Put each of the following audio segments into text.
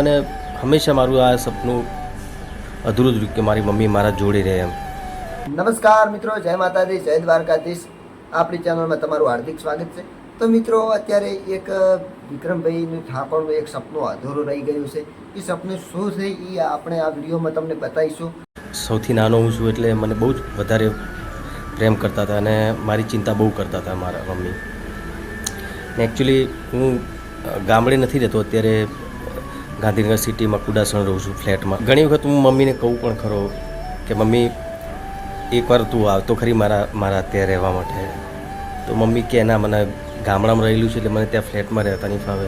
મને હંમેશા મારું આ સપનું અધૂરું જ કે મારી મમ્મી મારા જોડે રહે એમ. નમસ્કાર મિત્રો જય માતાજી જય દ્વારકાધીશ. આપણી ચેનલમાં તમારું હાર્દિક સ્વાગત છે. તો મિત્રો અત્યારે એક વિક્રમભાઈનું ઠાકોરનું એક સપનું અધૂરું રહી ગયું છે. એ સપનું શું છે એ આપણે આ વિડીયોમાં તમને બતાવીશું. સૌથી નાનો હું છું એટલે મને બહુ જ વધારે પ્રેમ કરતા હતા અને મારી ચિંતા બહુ કરતા હતા મારા મમ્મી. ને એકચ્યુઅલી હું ગામડે નથી રહેતો અત્યારે ગાંધીનગર સિટીમાં કુડાસણ રહું છું ફ્લેટમાં. ઘણી વખત હું મમ્મીને કહું પણ ખરો કે, મમ્મી, એકવાર તું આવતો ખરી મારા મારા ત્યાં રહેવા માટે. તો મમ્મી કે, ના, મને ગામડામાં રહેલું છે એટલે મને ત્યાં ફ્લેટમાં રહેતા નહીં ફાવે.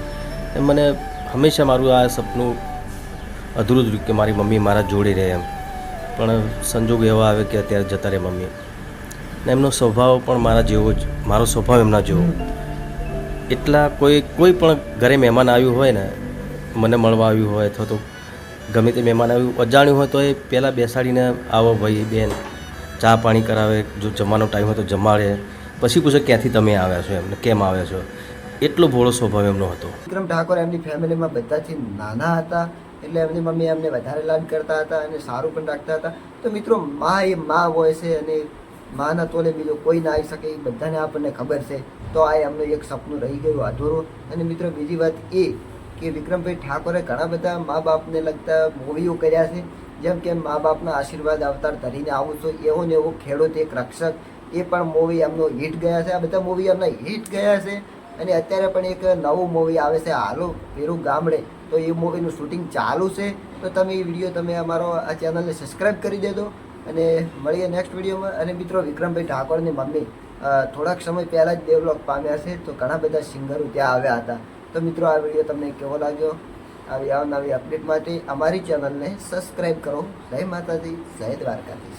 એમ મને હંમેશા મારું આ સપનું અધૂરું જ કે મારી મમ્મી મારા જોડે રહે એમ. પણ સંજોગ એવા આવે કે અત્યારે જતા રહે મમ્મી. ને એમનો સ્વભાવ પણ મારા જેવો જ, મારો સ્વભાવ એમના જેવો. એટલા કોઈ કોઈ પણ ઘરે મહેમાન આવ્યું હોય ને મને મળવા આવ્યું હોય અથવા તો ગમે તે મહેમાન આવ્યું, અજાણ્યું હોય, તો એ પહેલાં બેસાડીને આવો ભાઈ, બેન, ચા પાણી કરાવે, જો જમવાનો ટાઈમ હોય તો જમાડે. પછી પૂછે, ક્યાંથી તમે આવ્યા છો? એમને, કેમ આવ્યા છો? એટલો ભોળો સ્વભાવ એમનો હતો. વિક્રમ ઠાકોર એમની ફેમિલીમાં બધાથી નાના હતા, એટલે એમની મમ્મી એમને વધારે લાડ કરતા હતા અને સારું પણ રાખતા હતા. તો મિત્રો, મા એ મા હોય છે અને માના તોલે બીજો કોઈ ના આવી શકે, એ બધાને આપણને ખબર છે. તો આ એમનું એક સપનું રહી ગયું અધૂરું. અને મિત્રો, બીજી વાત એ કે વિક્રમભાઈ ઠાકોરે ઘણા બધા મા બાપને લગતા મૂવીઓ કર્યા છે. જેમ કે મા બાપના આશીર્વાદ અવતાર ધરીને આવું છું, એવો ને એવો ખેડૂત એક રક્ષક. એ પણ મૂવી એમનો હિટ ગયા છે. આ બધા મૂવી એમના હિટ ગયા છે. અને અત્યારે પણ એક નવું મૂવી આવે છે, હાલો, પેરું ગામડે. તો એ મૂવીનું શૂટિંગ ચાલુ છે. તો તમે એ વીડિયો તમે અમારો આ ચેનલને સબસ્ક્રાઈબ કરી દેજો. અને મળીએ નેક્સ્ટ વિડીયોમાં. અને મિત્રો, વિક્રમભાઈ ઠાકોરની મમ્મી થોડાક સમય પહેલાં જ ડેવલોપ પામ્યા છે. તો ઘણા બધા સિંગરો ત્યાં આવ્યા હતા. તો મિત્રો, આ વીડિયો તમને કેવો લાગ્યો? આવી આવનારી અપડેટ માટે અમારી ચેનલને સબસ્ક્રાઈબ કરો. જય માતાજી, જય દ્વારકાધીશ.